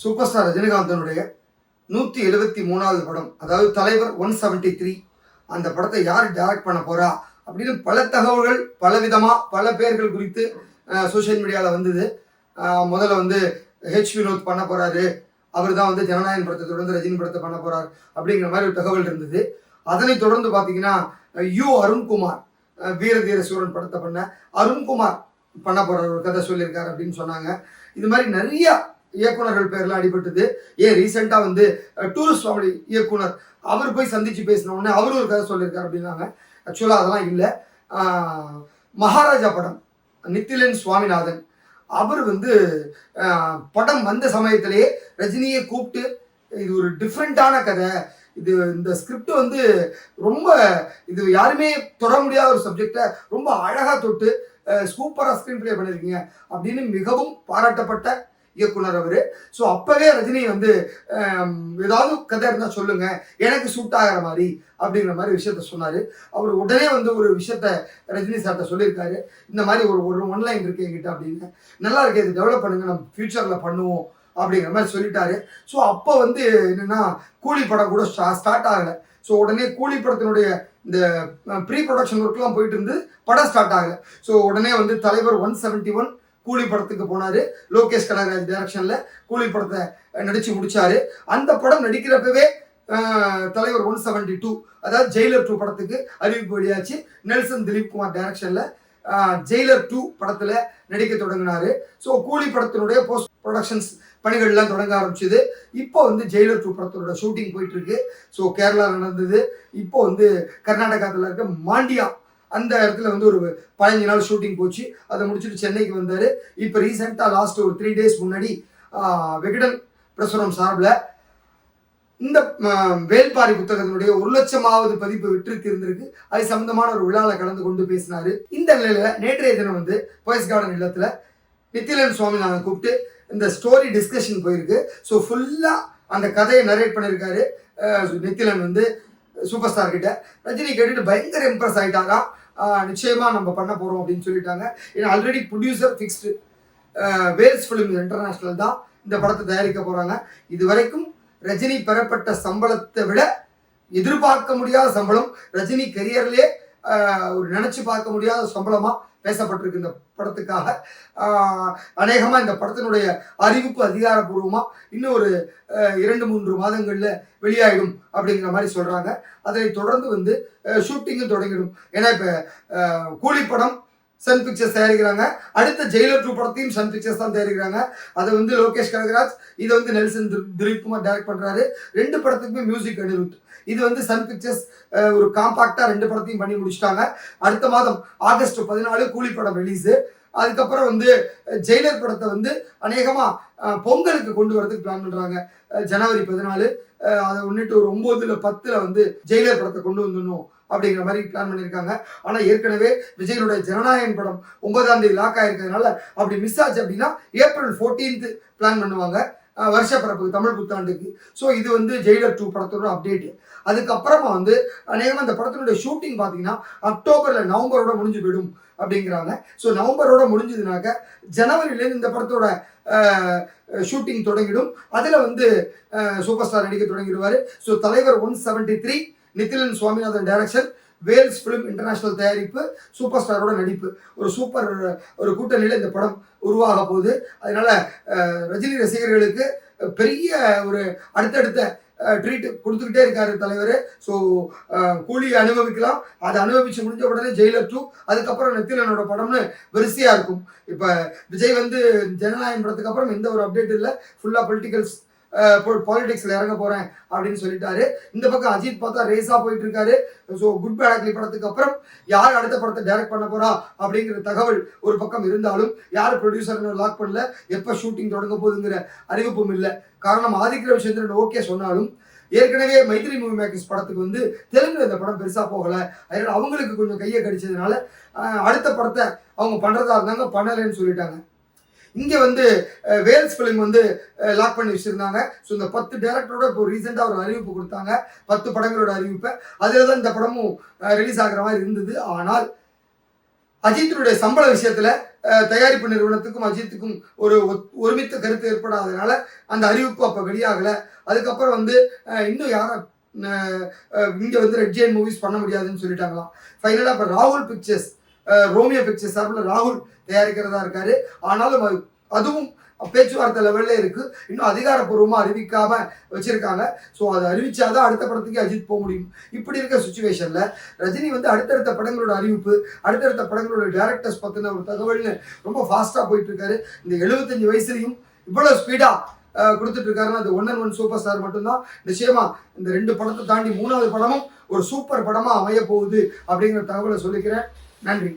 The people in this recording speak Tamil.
சூப்பர் ஸ்டார் ரஜினிகாந்தனுடைய நூற்றி எழுபத்தி மூணாவது படம் அதாவது தலைவர் ஒன் செவன்ட்டி த்ரீ அந்த படத்தை யார் டைரக்ட் பண்ண போறா அப்படின்னு பல தகவல்கள் பல விதமாக பல பேர்கள் குறித்து சோஷியல் மீடியாவில் வந்தது. முதல்ல வந்து ஹெச் வினோத் பண்ண போறாரு. அவர் தான் வந்து ஜனநாயகன் படத்தை தொடர்ந்து ரஜினி படத்தை பண்ண போறார் அப்படிங்கிற மாதிரி ஒரு தகவல் இருந்தது. அதனை தொடர்ந்து பார்த்தீங்கன்னா யு அருண்குமார் வீர தீர சூரன் படத்தை பண்ண அருண்குமார் பண்ண போகிறார் ஒரு கதை சொல்லியிருக்காரு அப்படின்னு சொன்னாங்க. இது மாதிரி நிறையா இயக்குனர்கள் பேர்லாம் அடிபட்டது. ஏன் ரீசெண்டாக வந்து டூரிஸ்ட் ஃபேமிலி இயக்குனர் அவர் போய் சந்திச்சு பேசின உடனே அவரும் ஒரு கதை சொல்லியிருக்காரு அப்படின்னாங்க. ஆக்சுவலாக அதெல்லாம் இல்லை. மகாராஜா படம் நித்திலன் சுவாமிநாதன். அவர் வந்து படம் வந்த சமயத்திலேயே ரஜினியை கூப்பிட்டு இது ஒரு டிஃப்ரெண்ட்டான கதை. இது இந்த ஸ்கிரிப்ட் வந்து ரொம்ப இது யாருமே தொட முடியாத ஒரு சப்ஜெக்டை ரொம்ப அழகாக தொட்டு சூப்பராக ஸ்க்ரீன் ப்ளே பண்ணியிருக்கீங்க அப்படின்னு மிகவும் பாராட்டப்பட்ட இயக்குனர் அவர். ஸோ அப்போவே ரஜினி வந்து ஏதாவது கதை இருந்தால் சொல்லுங்க எனக்கு சூட் ஆகிற மாதிரி அப்படிங்கிற மாதிரி விஷயத்த சொன்னார். அவர் உடனே வந்து ஒரு விஷயத்த ரஜினி சார்கிட்ட சொல்லியிருக்காரு. இந்த மாதிரி ஒரு ஒரு ஒன்லைன் இருக்கு என்கிட்ட அப்படின்னு. நல்லா இருக்கு இது டெவலப் பண்ணுங்க நம்ம ஃபியூச்சரில் பண்ணுவோம் அப்படிங்கிற மாதிரி சொல்லிட்டாரு. ஸோ அப்போ வந்து என்னென்னா கூலி படம் கூட ஸ்டார்ட் ஆகலை. ஸோ உடனே கூலி படத்தினுடைய இந்த ப்ரீ ப்ரொடக்ஷன் ஒர்க்லாம் போயிட்டு இருந்து படம் ஸ்டார்ட் ஆகலை. ஸோ உடனே வந்து தலைவர் ஒன் செவன்ட்டி ஒன் கூலி படத்துக்கு போனார். லோகேஷ் கனகராஜ் டைரக்ஷனில் கூலி படத்தை நடித்து முடித்தார் அந்த படம் நடிக்கிறப்பவே தலைவர் ஒன் செவன்ட்டி டூ அதாவது ஜெயிலர் டூ படத்துக்கு அறிவிப்பு வெளியாச்சு. நெல்சன் திலீப் குமார் டைரக்ஷனில் ஜெயிலர் டூ படத்தில் நடிக்க தொடங்கினாரு. ஸோ கூலி படத்தினுடைய போஸ்ட் ப்ரொடக்ஷன்ஸ் பணிகள்லாம் தொடங்க ஆரம்பிச்சுது. இப்போ வந்து ஜெயிலர் டூ படத்தோட ஷூட்டிங் போயிட்டுருக்கு ஸோ கேரளா நடந்தது. இப்போ வந்து கர்நாடகாவில் இருக்க மாண்டியா அந்த இடத்துல வந்து ஒரு பதினஞ்சு நாள் ஷூட்டிங் போச்சு. அதை முடிச்சுட்டு சென்னைக்கு வந்தார். இப்போ ரீசெண்டாக லாஸ்ட் ஒரு த்ரீ டேஸ் முன்னாடி விகடன் பிரசுரம் சார்பில் இந்த வேல்பாரி புத்தகத்தினுடைய ஒரு லட்சமாவது பதிப்பு விற்று இருந்திருக்கு அது சம்பந்தமான ஒரு விழாவில் கலந்து கொண்டு பேசினாரு. இந்த நிலையில் நேற்றைய தினம் வந்து போயஸ் கார்டன் இல்லத்தில் நித்திலன் சுவாமி நாங்கள் கூப்பிட்டு இந்த ஸ்டோரி டிஸ்கஷன் போயிருக்கு. ஸோ ஃபுல்லாக அந்த கதையை நரேட் பண்ணியிருக்காரு நித்திலன் வந்து சூப்பர் ஸ்டார் கிட்ட. ரஜினி கேட்டுட்டு பயங்கர இம்ப்ரெஸ் ஆயிட்டாராம் நிச்சயமாக நம்ம பண்ண போகிறோம் அப்படின்னு சொல்லிட்டாங்க. ஏன்னா already producer fixed Vels film international தான் இந்த படத்தை தயாரிக்க போகிறாங்க இது வரைக்கும் ரஜினி பெறப்பட்ட சம்பளத்தை விட எதிர்பார்க்க முடியாத சம்பளம் ரஜினி கெரியர்லேயே ஒரு நினச்சி பார்க்க முடியாத சம்பளமாக பேசப்பட்டிருக்கு இந்த படத்துக்காக. அநேகமாக இந்த படத்தினுடைய அறிவிப்பு அதிகாரப்பூர்வமாக இன்னும் ஒரு இரண்டு மூன்று மாதங்களில் வெளியாகிடும் அப்படிங்கிற மாதிரி சொல்கிறாங்க அதை தொடர்ந்து வந்து ஷூட்டிங்கும் தொடங்கிடும். ஏன்னா இப்போ கூலிப்படம் கூலி படம் சன் பிக்சர்ஸ் தயாரிக்கிறாங்க. அடுத்த ஜெயிலர் டூ படத்தையும் சன் பிக்சர்ஸ் தான் தயாரிக்கிறாங்க. அதை வந்து லோகேஷ் கனகராஜ் இதை வந்து நெல்சன் திரு- திலீப் குமார் டைரக்ட் பண்ணுறாரு ரெண்டு படத்துக்குமே மியூசிக் அனிருத் இது வந்து சன் பிக்சர்ஸ் ஒரு காம்பாக்டாக ரெண்டு படத்தையும் பண்ணி முடிச்சிட்டாங்க. அடுத்த மாதம் ஆகஸ்ட் பதினாலு கூலி படம் ரிலீஸு அதுக்கப்புறம் வந்து ஜெயிலர் படத்தை வந்து அநேகமாக பொங்கலுக்கு கொண்டு வரதுக்கு பிளான் பண்ணுறாங்க ஜனவரி பதினாலு அதை முன்னிட்டு ஒரு ஒன்பதுல பத்தில் வந்து ஜெயிலர் படத்தை கொண்டு வந்துடணும். அப்படிங்கிற மாதிரி பிளான் பண்ணியிருக்காங்க. ஆனால் ஏற்கனவே விஜயனுடைய ஜனநாயகன் படம் ஒன்பதாம் தேதி லாக் ஆயிருக்கிறதுனால அப்படி மிஸ் ஆச்சு அப்படின்னா ஏப்ரல் 14th பிளான் பண்ணுவாங்க. வருஷ பிறப்புக்கு தமிழ் புத்தாண்டுக்கு. ஸோ இது வந்து ஜெயிலர் டூ படத்தோட அப்டேட்டு அதுக்கப்புறமா வந்து அநேகமாக அந்த படத்தினுடைய ஷூட்டிங் பார்த்தீங்கன்னா அக்டோபரில் நவம்பரோட முடிஞ்சு போயிடும் அப்படிங்கிறாங்க. ஸோ நவம்பரோட முடிஞ்சதுனாக்க ஜனவரியிலேருந்து இந்த படத்தோட ஷூட்டிங் தொடங்கிடும். அதில் வந்து சூப்பர் ஸ்டார் நடிக்க தொடங்கிடுவார். ஸோ தலைவர் one seventy three Nithilan Swaminathan direction Vels film international தயாரிப்பு சூப்பர் ஸ்டாரோட நடிப்பு. ஒரு சூப்பர் ஒரு கூட்டணியில் இந்த படம் உருவாக போகுது. அதனால் ரஜினி ரசிகர்களுக்கு பெரிய ஒரு அடுத்தடுத்த ட்ரீட் கொடுத்துக்கிட்டே இருக்காரு தலைவர். ஸோ கூலியை அனுபவிக்கலாம். அதை அனுபவிச்சு முடிஞ்ச உடனே ஜெயிலர் டூ அதுக்கப்புறம் நெத்திலனோட படம்னு வரிசையாக இருக்கும். இப்போ விஜய் வந்து ஜனநாயகம் படத்துக்கு அப்புறம் எந்த ஒரு அப்டேட் இல்லை. ஃபுல்லாக பொலிட்டிக்கல்ஸ் பாலிடிக்ஸில் இறங்க போகிறேன் அப்படின்னு சொல்லிட்டாரு. இந்த பக்கம் அஜித் பார்த்தா ரேஸாக போயிட்டு இருக்காரு ஸோ குட் பேட் அக்லி படத்துக்கு அப்புறம் யார் அடுத்த படத்தை டைரக்ட் பண்ண போறா அப்படிங்கிற தகவல் ஒரு பக்கம் இருந்தாலும் யார் ப்ரொடியூசர் லாக் பண்ணல. எப்போ ஷூட்டிங் தொடங்க போகுதுங்கிற அறிவிப்பும் இல்லை. காரணம் ஆதிக்க ரவிச்சந்திரன் ஓகே சொன்னாலும் ஏற்கனவே மைத்ரி மூவி மேக்கர்ஸ் படத்துக்கு வந்து தெலுங்குல இந்த படம் பெருசா போகல. அதனால அவங்களுக்கு கொஞ்சம் கையை கடிச்சதுனால அடுத்த படத்தை அவங்க பண்றதா இருந்தாங்க பண்ணலைன்னு சொல்லிட்டாங்க. இங்கே வந்து வேல்ஸ் ஃபிலிம் வந்து லாக் பண்ணி வச்சுருந்தாங்க. ஸோ இந்த பத்து டேரக்டரோட இப்போ ரீசெண்டாக ஒரு அறிவிப்பு கொடுத்தாங்க. பத்து படங்களோட அறிவிப்பை. அதில் தான் இந்த படமும் ரிலீஸ் ஆகிற மாதிரி இருந்தது. ஆனால் அஜித்தினுடைய சம்பள விஷயத்தில் தயாரிப்பு நிறுவனத்துக்கும் அஜித்துக்கும் ஒரு ஒத்- ஒருமித்த கருத்து ஏற்படாதனால அந்த அறிவிப்பு அப்போ வெளியாகலை. அதுக்கப்புறம் வந்து இன்னும் யாரும் இங்கே வந்து ரெட் ஜெயின் மூவிஸ் பண்ண முடியாதுன்னு சொல்லிட்டாங்களாம். ஃபைனலாக இப்போ ராகுல் பிக்சர்ஸ் ரோமியோ பிக்சர் சார்பில் ராகுல் தயாரிக்கிறதா இருக்காரு. ஆனாலும் அது- அதுவும் பேச்சுவார்த்தை லெவலில் இருக்கு. இன்னும் அதிகாரப்பூர்வமாக அறிவிக்காம வச்சிருக்காங்க. ஸோ அதை அறிவிச்சாதான் அடுத்த படத்துக்கு அஜித் போக முடியும். இப்படி இருக்க சுச்சுவேஷனில் ரஜினி வந்து அடுத்தடுத்த படங்களோட அறிவிப்பு அடுத்தடுத்த படங்களோட டேரக்டர்ஸ் பற்றின ஒரு தகவல்னு ரொம்ப ஃபாஸ்ட்டாக போயிட்டு இருக்காரு இந்த 75 வயசுலையும் இவ்வளோ ஸ்பீடாக கொடுத்துட்டு இருக்காருன்னா அது one and one super star மட்டும்தான். நிச்சயமா இந்த ரெண்டு படத்தை தாண்டி மூணாவது படமும் ஒரு சூப்பர் படமா அமைய போகுது அப்படிங்கிற தகவலை சொல்லிக்கிறேன். நன்றி.